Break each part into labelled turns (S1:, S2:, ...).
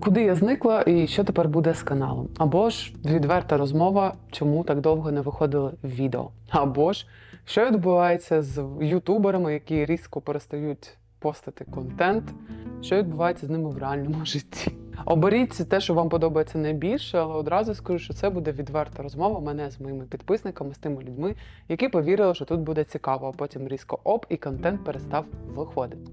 S1: Куди я зникла і що тепер буде з каналом? Або ж відверта розмова, чому так довго не виходили відео. Або ж що відбувається з ютуберами, які різко перестають постати контент, що відбувається з ними в реальному житті. Оберіть те, що вам подобається найбільше, але одразу скажу, що це буде відверта розмова мене з моїми підписниками, з тими людьми, які повірили, що тут буде цікаво, а потім різко оп, і контент перестав виходити.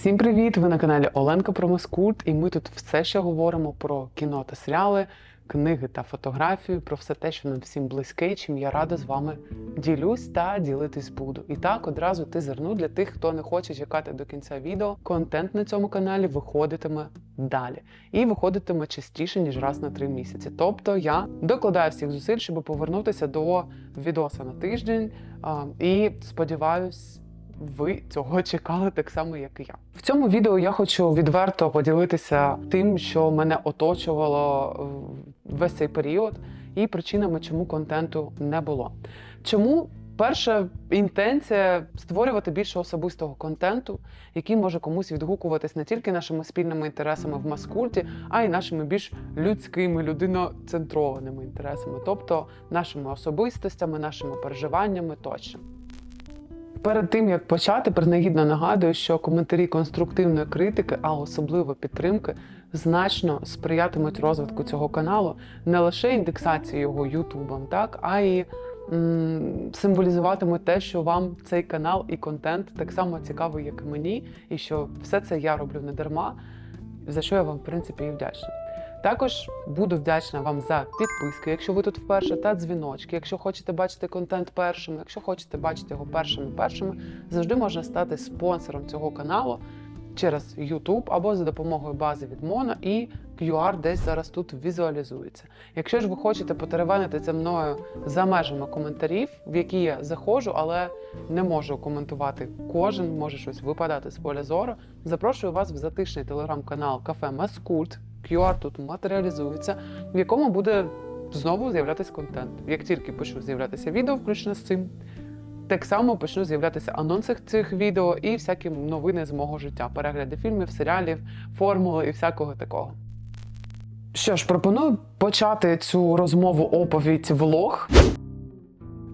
S1: Всім привіт! Ви на каналі Оленка про Маскульт, і ми тут все ще говоримо про кіно та серіали, книги та фотографію, про все те, що нам всім близьке, чим я рада з вами ділюсь та ділитись буду. І так одразу тизерну для тих, хто не хоче чекати до кінця відео. Контент на цьому каналі виходитиме далі і виходитиме частіше ніж раз на три місяці. Тобто я докладаю всіх зусиль, щоб повернутися до відоса на тиждень. І сподіваюсь ви цього чекали так само, як і я. В цьому відео я хочу відверто поділитися тим, що мене оточувало весь цей період, і причинами, чому контенту не було. Чому перша інтенція створювати більше особистого контенту, який може комусь відгукуватись не тільки нашими спільними інтересами в маскульті, а й нашими більш людськими, людиноцентрованими інтересами, тобто нашими особистостями, нашими переживаннями тощо. Перед тим як почати, принагідно нагадую, що коментарі конструктивної критики, а особливо підтримки, значно сприятимуть розвитку цього каналу не лише індексації його Ютубом, так а й м, символізуватимуть те, що вам цей канал і контент так само цікавий, як і мені, і що все це я роблю не дарма, за що я вам в принципі і вдячна. Також буду вдячна вам за підписки, якщо ви тут вперше, та дзвіночки. Якщо хочете бачити контент першим, якщо хочете бачити його першими першими, завжди можна стати спонсором цього каналу через YouTube або за допомогою бази від Mono і QR десь зараз тут візуалізується. Якщо ж ви хочете потеревенити зі мною за межами коментарів, в які я заходжу, але не можу коментувати кожен, може щось випадати з поля зору. Запрошую вас в затишний телеграм-канал Кафе Маскульт. QR тут матеріалізується, в якому буде знову з'являтися контент. Як тільки почну з'являтися відео, включно з цим, так само почну з'являтися анонси цих відео і всякі новини з мого життя, перегляди фільмів, серіалів, формули і всякого такого. Що ж, пропоную почати цю розмову оповідь влог.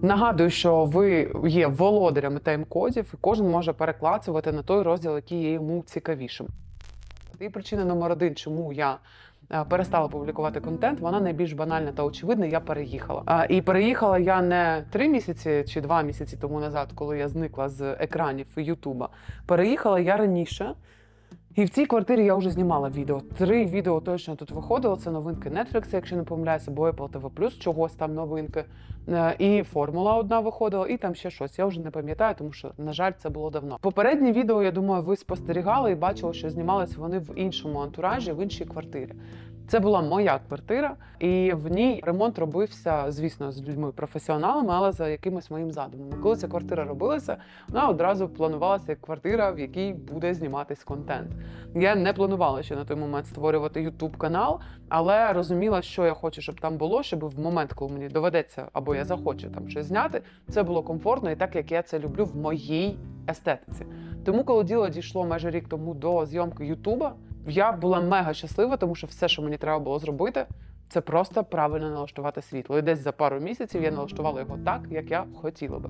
S1: Нагадую, що ви є володарями тайм-кодів, і кожен може переклацувати на той розділ, який є йому цікавішим. І причина номер один, чому я е, перестала публікувати контент, вона найбільш банальна та очевидна. Я переїхала. І переїхала я не три місяці чи два місяці тому назад, коли я зникла з екранів Ютуба. Переїхала я раніше. І в цій квартирі я вже знімала відео. Три відео точно тут виходило. Це новинки Netflix, якщо не помиляюся, або Apple TV+, чогось там новинки. Е, І формула одна виходила, і там ще щось. Я вже не пам'ятаю, тому що, на жаль, це було давно. Попереднє відео, я думаю, ви спостерігали і бачили, що знімалися вони в іншому антуражі, в іншій квартирі. Це була моя квартира, і в ній ремонт робився, звісно, з людьми професіоналами, але за якимось моїм задумом. Коли ця квартира робилася, вона одразу планувалася як квартира, в якій буде зніматись контент. Я не планувала ще на той момент створювати youtube канал, але розуміла, що я хочу, щоб там було, щоб в момент, коли мені доведеться або я захочу там щось зняти, це було комфортно і так, як я це люблю в моїй естетиці. Тому, коли діло дійшло майже рік тому до зйомки Ютуба, я була мега щаслива, тому що все, що мені треба було зробити, це просто правильно налаштувати світло. І десь за пару місяців я налаштувала його так, як я хотіла би.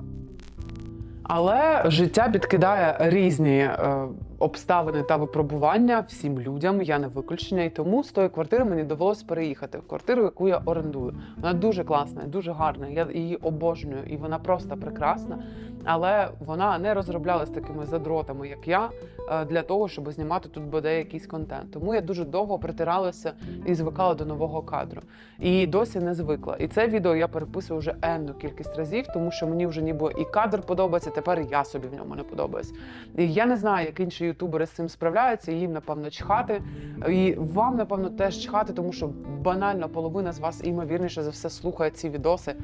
S1: Але життя підкидає різні е, обставини та випробування всім людям. Я не виключення, і тому з тої квартири мені довелося переїхати в квартиру, яку я орендую. Вона дуже класна, дуже гарна. Я її обожнюю, і вона просто прекрасна. Але вона не розроблялась такими задротами, як я, е, для того, щоб знімати тут бодай якийсь контент. Тому я дуже довго притиралася і звикала до нового кадру. І досі не звикла. І це відео я переписую вже енну кількість разів, тому що мені вже ніби і кадр подобається. Тепер я собі в ньому не подобаюсь. І я не знаю, як інші ютубери з цим справляються. Їм напевно чхати. І вам напевно теж чхати, тому що банально половина з вас імовірніше за все слухає ці відоси.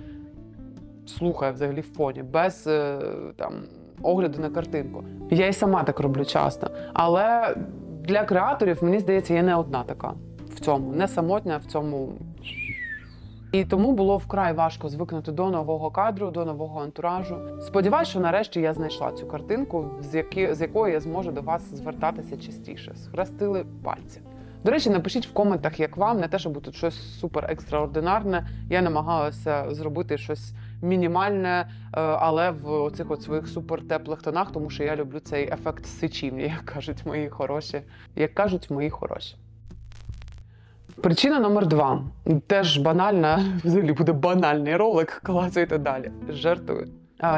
S1: Слухає взагалі в фоні, без е, там огляду на картинку. Я і сама так роблю часто. Але для креаторів, мені здається, я не одна така в цьому, не самотня в цьому І тому було вкрай важко звикнути до нового кадру, до нового антуражу. Сподіваюсь, що нарешті я знайшла цю картинку, з, які, з якою я зможу до вас звертатися частіше. Схрестили пальці. До речі, напишіть в коментах, як вам, не те, щоб тут щось супер екстраординарне. Я намагалася зробити щось мінімальне, е, але в оцих от своїх супер теплих тонах, тому що я люблю цей ефект сичівні, як кажуть мої хороші. Як кажуть мої хороші. Причина номер два. Теж банальна, взагалі буде банальний ролик, клацайте далі. Жартую.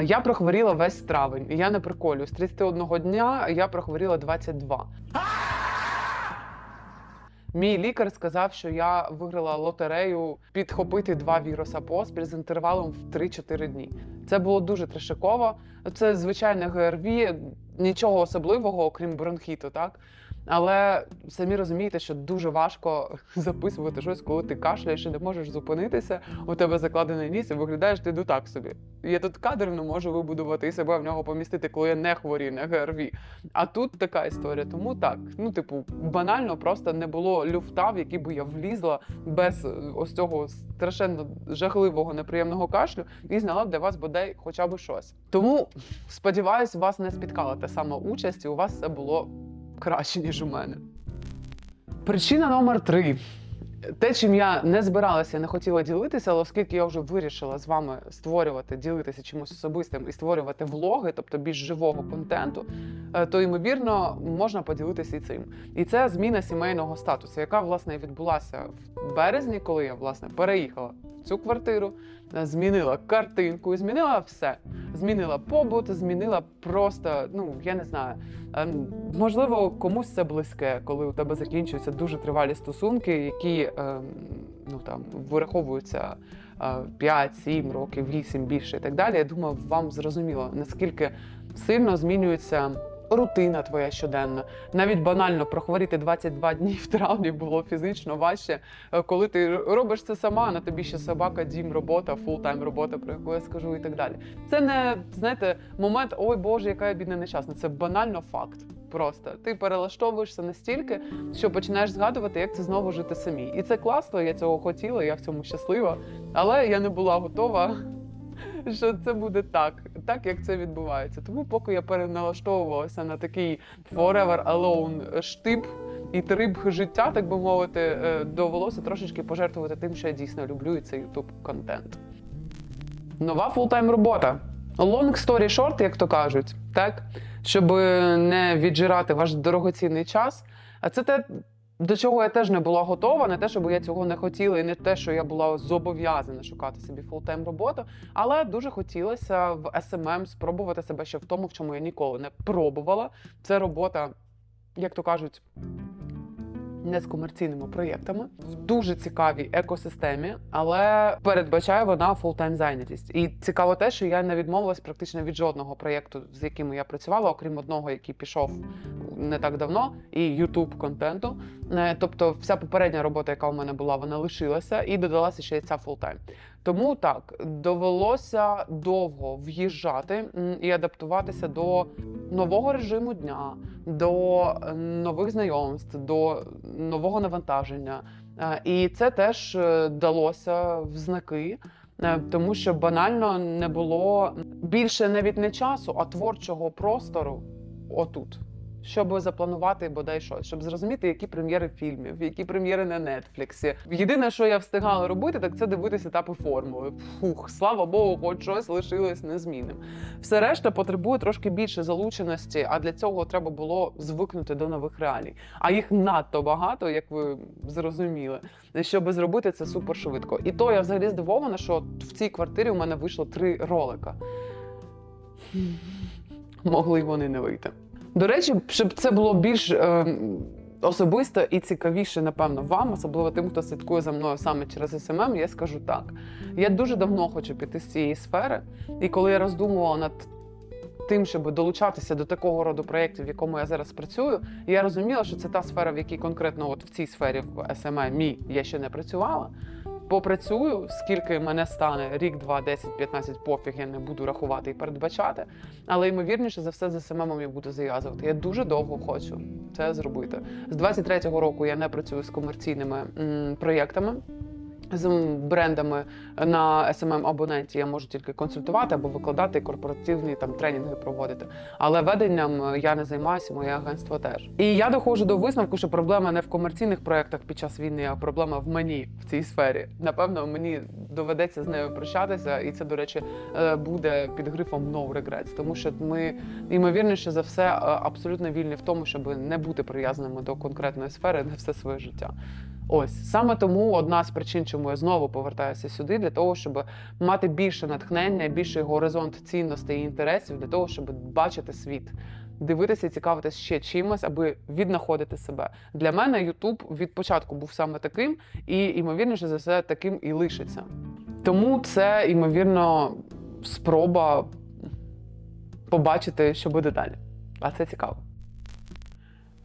S1: Я прохворіла весь травень. і Я не приколюю. З 31 дня я прохворіла 22. Мій лікар сказав, що я виграла лотерею підхопити два віруса поспіль з інтервалом в 3-4 дні. Це було дуже трешаково. Це звичайне ГРВІ, нічого особливого, окрім бронхіту, так? Але самі розумієте, що дуже важко записувати щось, коли ти кашляєш і не можеш зупинитися. У тебе закладений ніс і виглядаєш ти ну так собі. Я тут кадр не можу вибудувати і себе в нього помістити, коли я не хворію на ГРВІ. А тут така історія. Тому так, ну типу, банально просто не було люфта, в який би я влізла без е, ось цього страшенно жахливого неприємного кашлю і зняла б для вас бодай хоча б щось. Тому сподіваюсь, вас не спіткала та сама участь, і у вас все було краще, ніж у мене. Причина номер три. Те, чим я не збиралася, не хотіла ділитися, але оскільки я вже вирішила з вами створювати, ділитися чимось особистим і створювати влоги, тобто більш живого контенту, е, то ймовірно можна поділитися і цим. І це зміна сімейного статусу, яка власне відбулася в березні, коли я власне переїхала цю квартиру, е, змінила картинку, змінила все. Змінила побут, змінила просто, ну я не знаю. е, Можливо, комусь це близьке, коли у тебе закінчуються дуже тривалі стосунки, які е, ну там вираховуються е, 5-7 років, 8 більше і так далі. Я думаю, вам зрозуміло наскільки сильно змінюється. Рутина твоя щоденна. Навіть банально прохворіти 22 дні в травні було фізично важче, е, коли ти робиш це сама, на тобі ще собака, дім, робота, фултайм робота, про яку я скажу, і так далі. Це не знаєте момент, ой Боже, яка я бідна нещасна. Це банально факт. Просто ти перелаштовуєшся настільки, що починаєш згадувати, як це знову жити самі. І це класно, я цього хотіла, я в цьому щаслива, але я не була готова. Що це буде так, так як це відбувається. Тому поки я переналаштовувалася на такий forever alone штип і трип життя, так би мовити, е, довелося трошечки пожертвувати тим, що я дійсно люблю, і це youtube контент. Нова фултайм робота. Long story short, як то кажуть, так? Щоб не віджирати ваш дорогоцінний час. А це те, до чого я теж не була готова, не те, щоб я цього не хотіла, і не те, що я була зобов'язана шукати собі фултайм роботу. Але дуже хотілося в СММ спробувати себе ще в тому, в чому я ніколи не пробувала. Це робота, як то кажуть, не з комерційними проєктами в дуже цікавій екосистемі, але передбачає вона фултайм зайнятість. І цікаво те, що я не відмовилась практично від жодного проєкту, з якими я працювала, окрім одного, який пішов не так давно, і youtube контенту. Е, Тобто, вся попередня робота, яка у мене була, вона лишилася, і додалася ще й ця фултайм. Тому так довелося довго в'їжджати і адаптуватися до нового режиму дня, до нових знайомств, до нового навантаження. Е, І це теж е, далося в знаки, е, тому що банально не було більше навіть не часу, а творчого простору отут. Щоб запланувати бодай щось, щоб зрозуміти, які прем'єри фільмів, які прем'єри на Нетфліксі. Єдине, що я встигала робити, так це дивитися етапи формули. Фух, слава Богу, хоч щось лишилось незмінним. Все решта потребує трошки більше залученості, а для цього треба було звикнути до нових реалій. А їх надто багато, як ви зрозуміли, щоб зробити це супер швидко. І то я взагалі здивована, що в цій квартирі у мене вийшло три ролика. Могли й вони не вийти. До речі, щоб це було більш е, особисто і цікавіше, напевно, вам, особливо тим, хто слідкує за мною саме через СММ, я скажу так. Я дуже давно хочу піти з цієї сфери, і коли я роздумувала над тим, щоб долучатися до такого роду проєктів, в якому я зараз працюю, я розуміла, що це та сфера, в якій конкретно от в цій сфері в SMM я ще не працювала. Попрацюю, скільки мене стане рік, два, 10, 15, пофіг, я не буду рахувати і передбачати. Але ймовірніше за все за СММом я буду зав'язувати. Я дуже довго хочу це зробити. З 23-го року я не працюю з комерційними м, проєктами. З брендами на smm абоненті я можу тільки консультувати або викладати корпоративні там тренінги проводити. Але веденням е, я не займаюся, моє агентство теж. І я доходжу до висновку, що проблема не в комерційних проєктах під час війни, а проблема в мені в цій сфері. Напевно, мені доведеться з нею прощатися, і це, до речі, е, буде під грифом no regrets, тому що ми ймовірніше за все е, абсолютно вільні в тому, щоб не бути прив'язаними до конкретної сфери на все своє життя. Ось саме тому одна з причин, чому я знову повертаюся сюди, для того, щоб мати більше натхнення, більший горизонт цінностей і інтересів для того, щоб бачити світ, дивитися і цікавитися ще чимось, аби віднаходити себе. Для мене Ютуб від початку був саме таким, і ймовірніше за все таким і лишиться. Тому це ймовірно спроба побачити, що буде далі. А це цікаво.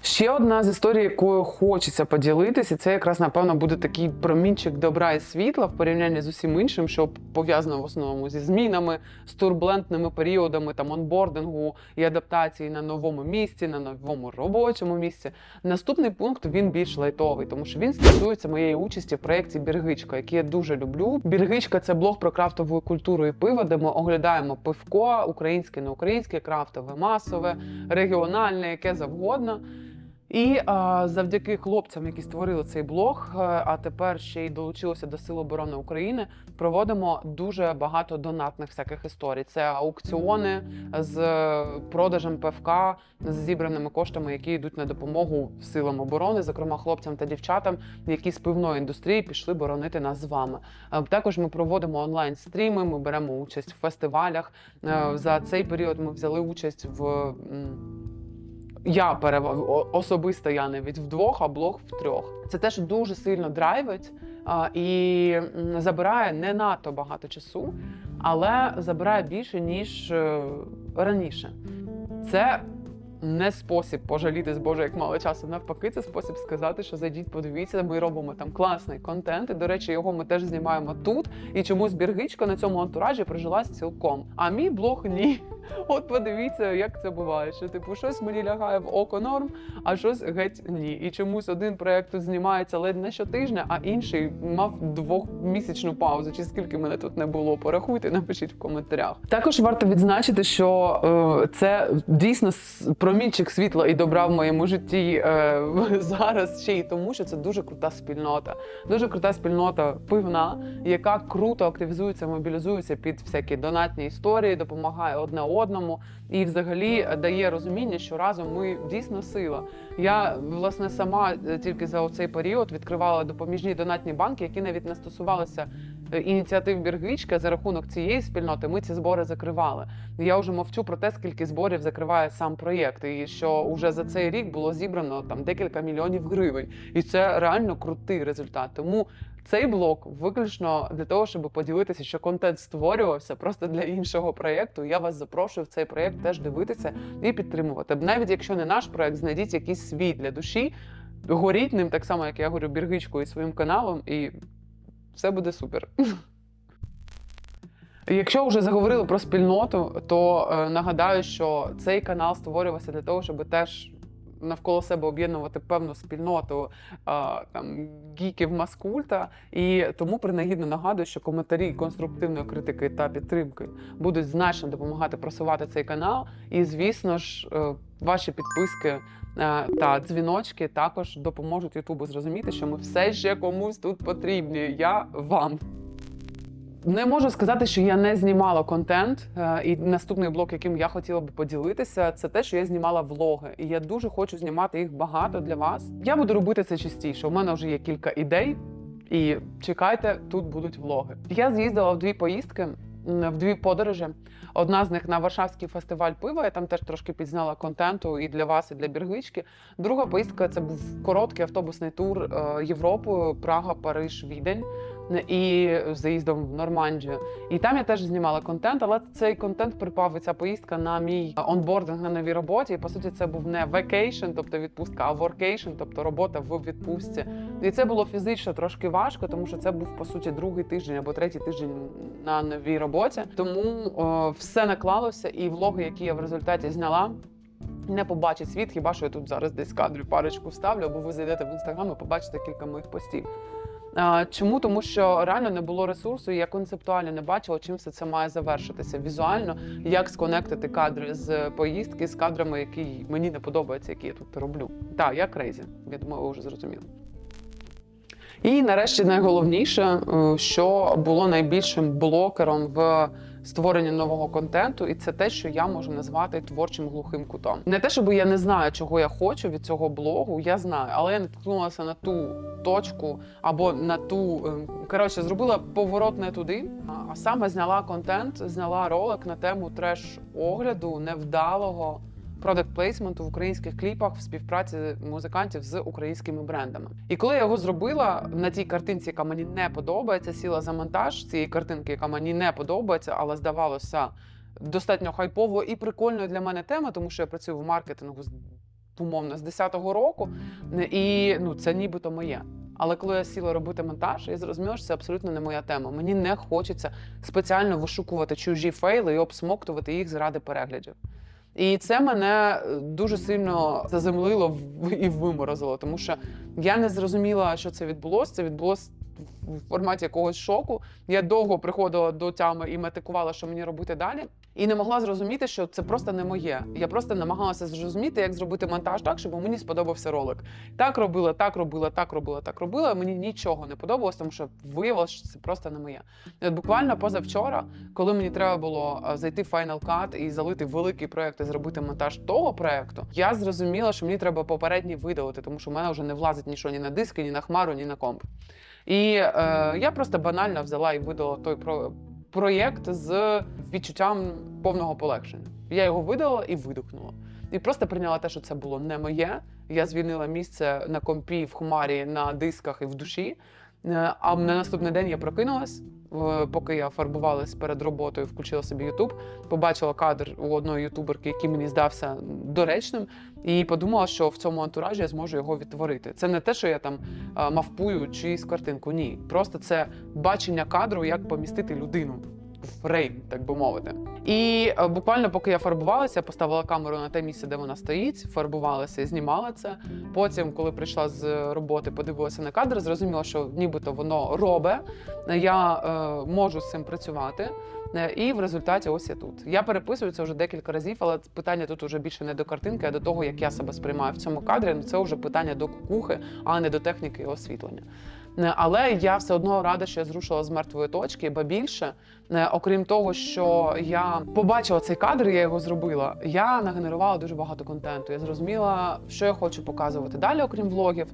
S1: Ще одна з історій, якою хочеться поділитися, це якраз напевно буде такий промінчик добра і світла в порівнянні з усім іншим, що пов'язано в основному зі змінами, з турбулентними періодами там онбордингу і адаптації на новому місці, на новому робочому місці. Наступний пункт він більш лайтовий, тому що він стосується моєї участі в проєкті Біргичка, який я дуже люблю. Біргичка це блог про крафтову культуру і пиво, де ми оглядаємо пивко, українське, не українське, крафтове, масове, регіональне, яке завгодно. І а, завдяки хлопцям, які створили цей блог, е, а тепер ще й долучилися до Сил оборони України, проводимо дуже багато донатних всяких історій. Це аукціони з продажем ПФК з зібраними коштами, які йдуть на допомогу силам оборони, зокрема хлопцям та дівчатам, які з пивної індустрії пішли боронити нас з вами. Е, Також ми проводимо онлайн стріми. Ми беремо участь в фестивалях. Е, За цей період ми взяли участь в. Я перев... особисто я навіть вдвох, а блог в трьох. Це теж дуже сильно драйвить а, і забирає не надто багато часу, але забирає більше ніж е, раніше. Це не спосіб пожаліти з Боже, як мало часу. Навпаки, це спосіб сказати, що зайдіть, подивіться. Ми робимо там класний контент. І до речі, його ми теж знімаємо тут. І чомусь біргичка на цьому антуражі прижилась цілком. А мій блог ні. От подивіться, як це буває. Що типу щось мені лягає в око норм, а щось геть ні. І чомусь один проект тут знімається ледь не щотижня, а інший мав двохмісячну паузу. Чи скільки мене тут не було? Порахуйте, напишіть в коментарях. Також варто відзначити, що е, це дійсно с- промінчик світла і добра в моєму житті е, зараз ще й тому, що це дуже крута спільнота. Дуже крута спільнота пивна, яка круто активізується, мобілізується під всякі донатні історії, допомагає одне одному і взагалі дає розуміння, що разом ми дійсно сила. Я власне сама е, тільки за цей період відкривала допоміжні донатні банки, які навіть не стосувалися е, ініціатив Біргичка. За рахунок цієї спільноти ми ці збори закривали. Я вже мовчу про те, скільки зборів закриває сам проєкт, і що вже за цей рік було зібрано там декілька мільйонів гривень, і це реально крутий результат. Тому цей блок виключно для того, щоб поділитися, що контент створювався просто для іншого проєкту. Я вас запрошую в цей проєкт теж дивитися і підтримувати. Навіть якщо не наш проєкт, знайдіть якийсь свій для душі, горіть ним так само, як я говорю, біргичкою і своїм каналом, і все буде супер. Якщо вже заговорили про спільноту, то е, нагадаю, що цей канал створювався для того, щоб теж навколо себе об'єднувати певну спільноту е, там гіків маскульта. І тому принагідно нагадую, що коментарі конструктивної критики та підтримки будуть значно допомагати просувати цей канал. І, звісно ж, е, ваші підписки е, та дзвіночки також допоможуть Ютубу зрозуміти, що ми все ще комусь тут потрібні. Я вам. Не можу сказати, що я не знімала контент. е, І наступний блок, яким я хотіла би поділитися, це те, що я знімала влоги. І я дуже хочу знімати їх багато для вас. Я буду робити це частіше. У мене вже є кілька ідей, і чекайте, тут будуть влоги. Я з'їздила в дві поїздки, в дві подорожі. Одна з них на Варшавський фестиваль пива. Я там теж трошки підзняла контенту і для вас, і для біргички. Друга поїздка це був короткий автобусний тур е, Європою, Прага, Париж, Відень і заїздом в Нормандію. І там я теж знімала контент, але цей контент припав і ця поїздка на мій онбординг на новій роботі. І по суті, це був не vacation, тобто відпустка, а workation, тобто робота в відпустці. І це було фізично трошки важко, тому що це був по суті другий тиждень або третій тиждень на новій роботі. Тому о, все наклалося, і влоги, які я в результаті зняла. Не побачить світ, хіба що я тут зараз десь кадрю парочку вставлю, або ви зайдете в інстаграм і побачите кілька моїх постів. Чому? Тому що реально не було ресурсу, і я концептуально не бачила, чим все це має завершитися візуально, як сконектити кадри з поїздки з кадрами, які мені не подобаються, які я тут роблю. Так, я крейзі. Я думаю, ви вже зрозуміли. І нарешті найголовніше, е, що було найбільшим блокером в створенні нового контенту, і це те, що я можу назвати творчим глухим кутом. Не те, щоб я не знаю, чого я хочу від цього блогу, я знаю, але я наткнулася на ту точку або на ту е, коротше, зробила поворот не туди, а- саме зняла контент, зняла ролик на тему треш-огляду невдалого продакт плейсменту в українських кліпах в співпраці музикантів з українськими брендами. І коли я його зробила на тій картинці, яка мені не подобається, сіла за монтаж цієї картинки, яка мені не подобається, але здавалося достатньо хайпово і прикольною для мене тема, тому що я працюю в маркетингу умовно з 10-го року, і ну це нібито моє. Але коли я сіла робити монтаж, я зрозуміла, що це абсолютно не моя тема. Мені не хочеться спеціально вишукувати чужі фейли і обсмоктувати їх заради переглядів. І це мене е, дуже сильно заземлило і виморозило, тому що я не зрозуміла, що це відбулося. Це відбулося в форматі якогось шоку. Я довго приходила до тями і метикувала, що мені робити далі. І не могла зрозуміти, що це просто не моє. Я просто намагалася зрозуміти, як зробити монтаж так, щоб мені сподобався ролик. Так робила, так робила, так робила, так робила. Мені нічого не подобалось, тому що виявилося, що це просто не моє. І от буквально позавчора, коли мені треба було е, зайти в Final Cut і залити великий проект і зробити монтаж того проекту, я зрозуміла, що мені треба попередній видалити, тому що в мене вже не влазить нічого ні на диски, ні на хмару, ні на комп. І е, я просто банально взяла і видала той про. Проєкт з відчуттям повного полегшення. Я його видала і видухнула. І просто прийняла те, що це було не моє. Я звільнила місце на компі, в хмарі, на дисках і в душі. Е, А на наступний день я прокинулась, поки я фарбувалась перед роботою, включила собі Ютуб, побачила кадр у одної ютуберки, який мені здався доречним, і подумала, що в цьому антуражі я зможу його відтворити. Це не те, що я там мавпую чиїсь картинку. Ні, просто це бачення кадру, як помістити людину. Фрейм, так би мовити, і е, буквально поки я фарбувалася, я поставила камеру на те місце, де вона стоїть, фарбувалася знімала це. Потім, коли прийшла з роботи, подивилася на кадр, зрозуміла, що нібито воно робить. Я е, можу з цим працювати. Е, І в результаті ось я тут. Я переписую це вже декілька разів, але питання тут вже більше не до картинки, а до того, як я себе сприймаю в цьому кадрі. Ну це вже питання до кукухи, а не до техніки і освітлення. Е, Але я все одно рада, що я зрушила з мертвої точки, бо більше, е, окрім того, що я побачила цей кадр, я його зробила. Я нагенерувала дуже багато контенту. Я зрозуміла, що я хочу показувати далі, окрім влогів,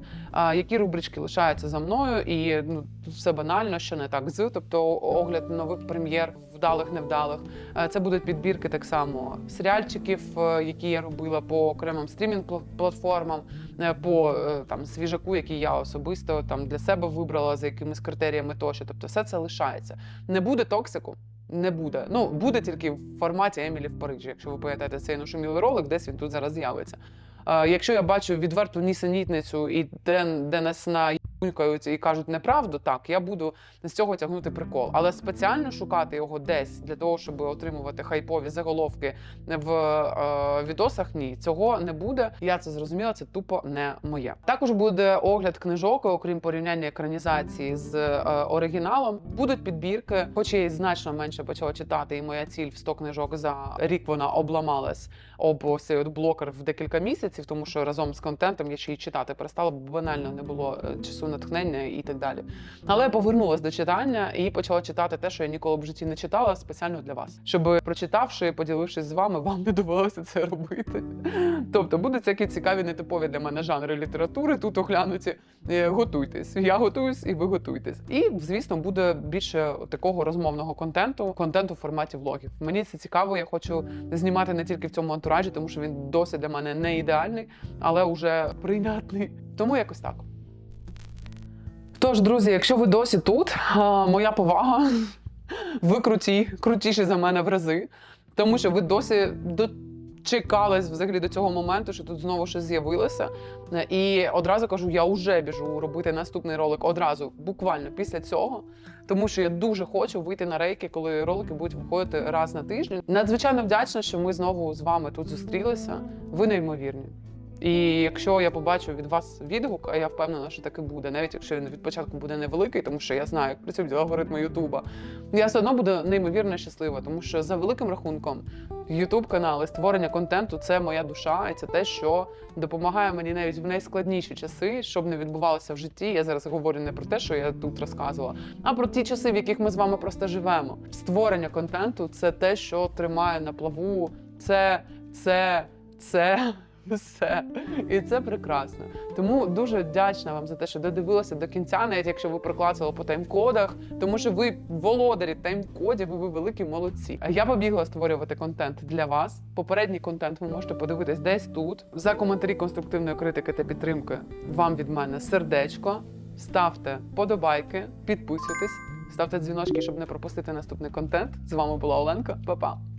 S1: які рубрички лишаються за мною, і ну все банально, що не так з, тобто огляд нових прем'єр, вдалих, невдалих. Е, Це будуть підбірки так само серіальчиків, е, які я робила по окремим стрімінг-платформам, е, по там свіжаку, який я особисто там для себе вибрала за якимись критеріями тощо. Тобто, все це лишається. Не буде токсику. Не буде. Ну буде тільки в форматі Емілі в Парижі. Якщо ви пам'ятаєте цей нашумілий ролик, десь він тут зараз з'явиться. Е, якщо я бачу відверту нісенітницю і де, де нас і кажуть неправду, так я буду з цього тягнути прикол. Але спеціально шукати його десь для того, щоб отримувати хайпові заголовки в е, відосах. Ні, цього не буде. Я це зрозуміла. Це тупо не моє. Також буде огляд книжок, окрім порівняння екранізації з е, оригіналом. Будуть підбірки, хоч я і значно менше почала читати, і моя ціль в 100 книжок за рік вона обламалась об цей от блокер в декілька місяців, тому що разом з контентом я ще й читати перестала, бо банально не було е, часу натхнення і так далі. Але я повернулася до читання і почала читати те, що я ніколи в житті не читала, спеціально для вас, щоб прочитавши, поділившись з вами, вам не довелося це робити. Тобто будуть всякі цікаві, нетипові для мене жанри літератури. Тут оглянуті. Е, Готуйтесь. Я готуюсь і ви готуйтесь. І звісно, буде більше такого розмовного контенту, контенту в форматі влогів. Мені це цікаво. Я хочу знімати не тільки в цьому антуражі, тому що він досі для мене не ідеальний, але вже прийнятний. Тому якось так. Тож, друзі, якщо ви досі тут, моя повага. Ви круті, крутіші за мене в рази, тому що ви досі дочекались взагалі до цього моменту, що тут знову щось з'явилося. І одразу кажу, я вже біжу робити наступний ролик одразу, буквально після цього. Тому що я дуже хочу вийти на рейки, коли ролики будуть виходити раз на тиждень. Надзвичайно вдячна, що ми знову з вами тут зустрілися. Ви неймовірні. І якщо я побачу від вас відгук, а я впевнена, що так і буде, навіть якщо він від початку буде невеликий, тому що я знаю, як працюють алгоритми Ютуба, я все одно буду неймовірно щаслива, тому що за великим рахунком Ютуб канал і створення контенту це моя душа, і це те, що допомагає мені навіть в найскладніші часи, щоб не відбувалося в житті. Я зараз говорю не про те, що я тут розказувала, а про ті часи, в яких ми з вами просто живемо. Створення контенту це те, що тримає на плаву. Це, це, це. Все і це прекрасно. Тому дуже вдячна вам за те, що додивилися до кінця, навіть якщо ви проклацали по тайм-кодах, тому що ви володарі тайм-кодів, і ви великі молодці. А я побігла створювати контент для вас. Попередній контент ви можете подивитись десь тут. За коментарі конструктивної критики та підтримки вам від мене сердечко. Ставте подобайки, підписуйтесь, ставте дзвіночки, щоб не пропустити наступний контент. З вами була Оленка. Па-па!